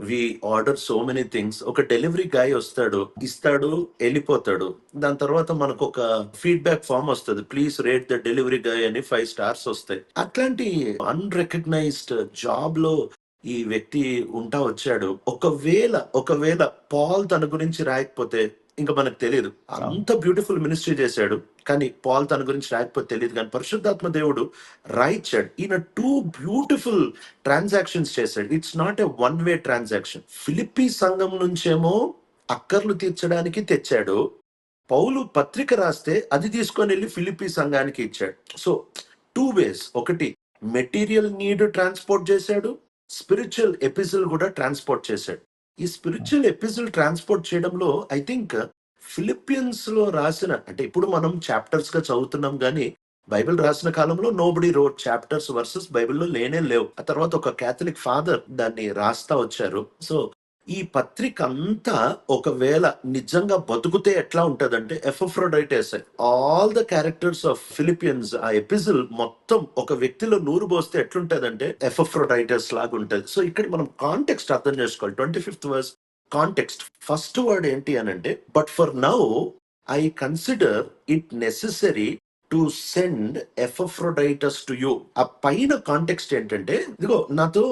We order so many things ఒక delivery guy వస్తాడు ఇస్తాడు వెళ్ళిపోతాడు. దాని తర్వాత మనకు ఒక ఫీడ్బ్యాక్ ఫామ్ వస్తుంది. Please rate the delivery guy అని ఫైవ్ స్టార్స్ వస్తాయి. అట్లాంటి అన్రికగ్నైజ్డ్ జాబ్లో ఈ వ్యక్తి ఉంటా వచ్చాడు. ఒకవేళ ఒకవేళ పాల్ తన గురించి రాయకపోతే ఇంకా మనకు తెలియదు అంత బ్యూటిఫుల్ మినిస్ట్రీ చేశాడు. కానీ పాల్ తన గురించి రాయకపోతే తెలియదు కానీ పరిశుద్ధాత్మ దేవుడు రాయిచ్చాడు ఈయన టూ బ్యూటిఫుల్ ట్రాన్సాక్షన్స్ చేశాడు. It's not a one way transaction Philippi సంఘం నుంచేమో అక్కర్లు తీర్చడానికి తెచ్చాడు. పౌలు పత్రిక రాస్తే అది తీసుకొని వెళ్ళి ఫిలిప్పీ సంఘానికి ఇచ్చాడు. సో టూ వేస్ ఒకటి మెటీరియల్ నీడ్ ట్రాన్స్పోర్ట్ చేశాడు. స్పిరిచువల్ ఎపిజిల్ కూడా ట్రాన్స్పోర్ట్ చేశాడు. ఈ స్పిరిచువల్ ఎపిజిల్ ట్రాన్స్పోర్ట్ చేయడంలో ఐ థింక్ ఫిలిప్పియన్స్లో రాసిన అంటే ఇప్పుడు మనం చాప్టర్స్గా చదువుతున్నాం కానీ బైబిల్ రాసిన కాలంలో నోబడి రోడ్ చాప్టర్స్ వర్సెస్ బైబిల్లో లేనే లేవు. ఆ తర్వాత ఒక క్యాథలిక్ ఫాదర్ దాన్ని రాస్తా వచ్చారు. సో ఈ పత్రిక అంతా ఒకవేళ నిజంగా బతుకుతే ఎట్లా ఉంటదంటే Epaphroditus all the characters of Philippians ఆ ఎపిజిల్ మొత్తం ఒక వ్యక్తిలో నూరు పోస్తే ఎట్లుంటదంటే ఎఫ్ఎఫ్రోడైటస్ లాగా ఉంటది సో ఇక్కడ మనం కాంటెక్స్ట్ అర్థం చేసుకోవాలి. Twenty fifth verse context first word ఏంటి అని అంటే but for now I consider it necessary to send Epaphroditus to you ఆ పైన కాంటెక్స్ట్ ఏంటంటే ఇదిగో నాతో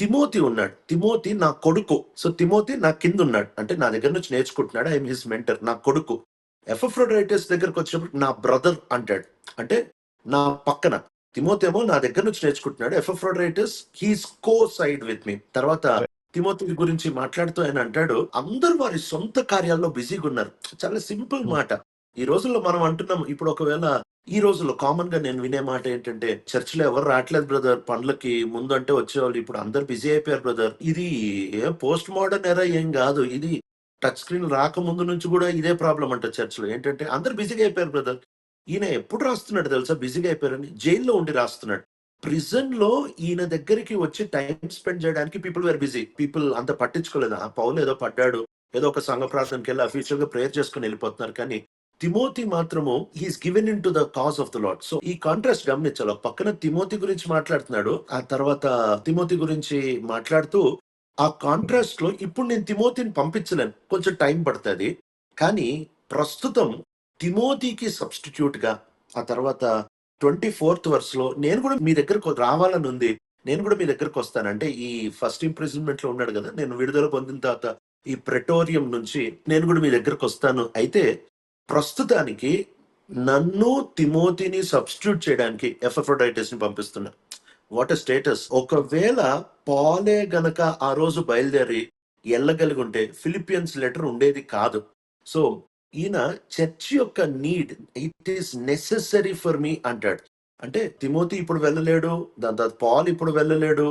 తిమోతి ఉన్నాడు. తిమోతి నా కొడుకు. సో తిమోతి నా కింద ఉన్నాడు. అంటే నా దగ్గర నుంచి నేర్చుకుంటున్నాడు. ఐఎమ్ హిస్ మెంటర్ నా కొడుకు. ఎఫ్రోడైటస్ దగ్గరకు వచ్చినప్పుడు నా బ్రదర్ అంటాడు. అంటే నా పక్కన. తిమోతేమో నా దగ్గర నుంచి నేర్చుకుంటున్నాడు. Epaphroditus he's co side with me తర్వాత తిమోతి గురించి మాట్లాడుతూ ఆయన అంటాడు అందరూ వారి సొంత కార్యాల్లో బిజీగా ఉన్నారు. చాలా సింపుల్ మాట. ఈ రోజుల్లో మనం అంటున్నాం ఇప్పుడు ఒకవేళ ఈ రోజుల్లో కామన్గా నేను వినే మాట ఏంటంటే చర్చిలో ఎవరు రావట్లేదు బ్రదర్ పండ్లకి ముందు అంటే వచ్చేవాళ్ళు ఇప్పుడు అందరు బిజీ అయిపోయారు బ్రదర్ ఇది పోస్ట్ మోడర్న్ ఎరా ఏం కాదు. ఇది టచ్ స్క్రీన్ రాకముందు నుంచి కూడా ఇదే ప్రాబ్లం అంట చర్చిలో ఏంటంటే అందరు బిజీగా అయిపోయారు బ్రదర్ ఈయన ఎప్పుడు రాస్తున్నాడు తెలుసా? బిజీగా అయిపోయారని. జైల్లో ఉండి రాస్తున్నాడు. ప్రిజన్లో ఈయన దగ్గరికి వచ్చి టైం స్పెండ్ చేయడానికి పీపుల్ వేర్ బిజీ. పీపుల్ అంత పట్టించుకోలేదు. ఆ పౌలు ఏదో పడ్డాడు. ఏదో ఒక సంఘ ప్రార్థనకి వెళ్ళి అఫీషియల్గా ప్రేయర్ చేసుకుని వెళ్ళిపోతున్నారు. కానీ తిమోతి మాత్రము he's given in to the cause of the lord so ఈ కాంట్రాస్ట్ గమనించాలి. ఒక పక్కన తిమోతి గురించి మాట్లాడుతున్నాడు. ఆ తర్వాత తిమోతి గురించి మాట్లాడుతూ ఆ కాంట్రాస్ట్లో ఇప్పుడు నేను తిమోతిని పంపించలేను. కొంచెం టైం పడుతుంది. కానీ ప్రస్తుతం తిమోతికి సబ్స్టిట్యూట్గా ఆ తర్వాత ట్వంటీ ఫోర్త్ వర్స్లో నేను కూడా మీ దగ్గరకు రావాలని ఉంది. నేను కూడా మీ దగ్గరకు వస్తాను. అంటే ఈ ఫస్ట్ ఇంప్రిజన్మెంట్లో ఉన్నాడు కదా నేను విడుదల పొందిన తర్వాత ఈ ప్రెటోరియం నుంచి నేను కూడా మీ దగ్గరకు వస్తాను. అయితే ప్రస్తుతానికి నన్ను తిమోతిని సబ్స్టిట్యూట్ చేయడానికి ఎఫ్ఎఫ్రోడైటిస్ని పంపిస్తున్నా. వాట్ ఎ స్టేటస్ ఒకవేళ పాలే గనక ఆ రోజు బయలుదేరి వెళ్ళగలిగి ఉంటే ఫిలిపియన్స్ లెటర్ ఉండేది కాదు. సో ఈయన చర్చ్ యొక్క need it is necessary for me అంటాడు. అంటే తిమోతి ఇప్పుడు వెళ్ళలేడు దాని తర్వాత పాల్ ఇప్పుడు వెళ్ళలేడు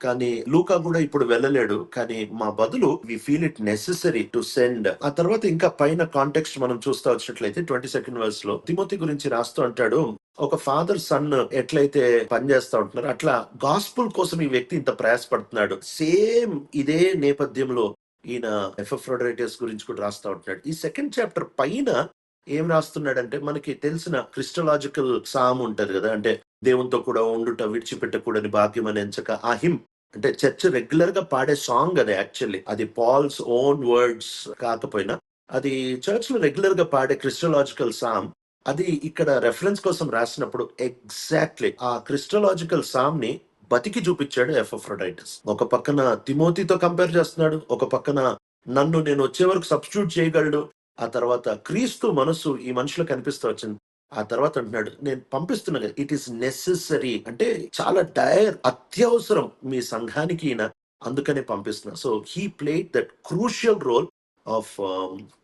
కానీ లూకా కూడా ఇప్పుడు వెళ్ళలేడు కానీ మా బదులు we feel it necessary to send ఆ తర్వాత ఇంకా పైన కాంటెక్స్ట్ మనం చూస్తా వచ్చినట్లయితే ట్వంటీ సెకండ్ వర్స్లో తిమోతి గురించి రాస్తూ అంటాడు ఒక ఫాదర్ సన్ ఎట్లయితే పనిచేస్తా ఉంటున్నారు అట్లా గాస్పుల్ కోసం ఈ వ్యక్తి ఇంత ప్రయాసపడుతున్నాడు. సేమ్ ఇదే నేపథ్యంలో ఈయన ఎఫ్ఎఫ్రోడైటిస్ గురించి కూడా రాస్తా ఉంటున్నాడు. ఈ సెకండ్ చాప్టర్ పైన ఏం రాస్తున్నాడంటే మనకి తెలిసిన క్రిస్టలాజికల్ సామ్ ఉంటది కదా అంటే దేవునితో కూడా ఉండుట విడిచిపెట్టకూడని భాగ్యం అని ఎంచక ఆ హిమ్ అంటే చర్చ్ రెగ్యులర్గా పాడే సాంగ్ అది యాక్చువల్లీ అది పాల్స్ ఓన్ వర్డ్స్ కాకపోయినా అది చర్చ్లో రెగ్యులర్గా పాడే క్రిస్టలాజికల్ సామ్. అది ఇక్కడ రెఫరెన్స్ కోసం రాసినప్పుడు ఎగ్జాక్ట్లీ ఆ క్రిస్టలాజికల్ సామ్ని బతికి చూపించాడు ఎఫ్ఎఫ్రోడైటిస్. ఒక పక్కన తిమోతితో కంపేర్ చేస్తున్నాడు ఒక పక్కన నన్ను నేను వచ్చే వరకు సబ్స్టిట్యూట్ చేయగలడు ఆ తర్వాత క్రీస్తు మనసు ఈ మనుషులో కనిపిస్తూ వచ్చింది. ఆ తర్వాత అంటున్నాడు నేను పంపిస్తున్నా కదా ఇట్ ఈస్ నెసెసరీ అంటే చాలా డైర్ అత్యవసరం మీ సంఘానికి ఈయన అందుకనే పంపిస్తున్నా. So he played that crucial role of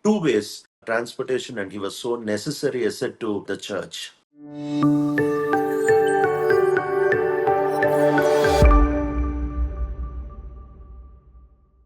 two ways transportation and he was so necessary asset to the church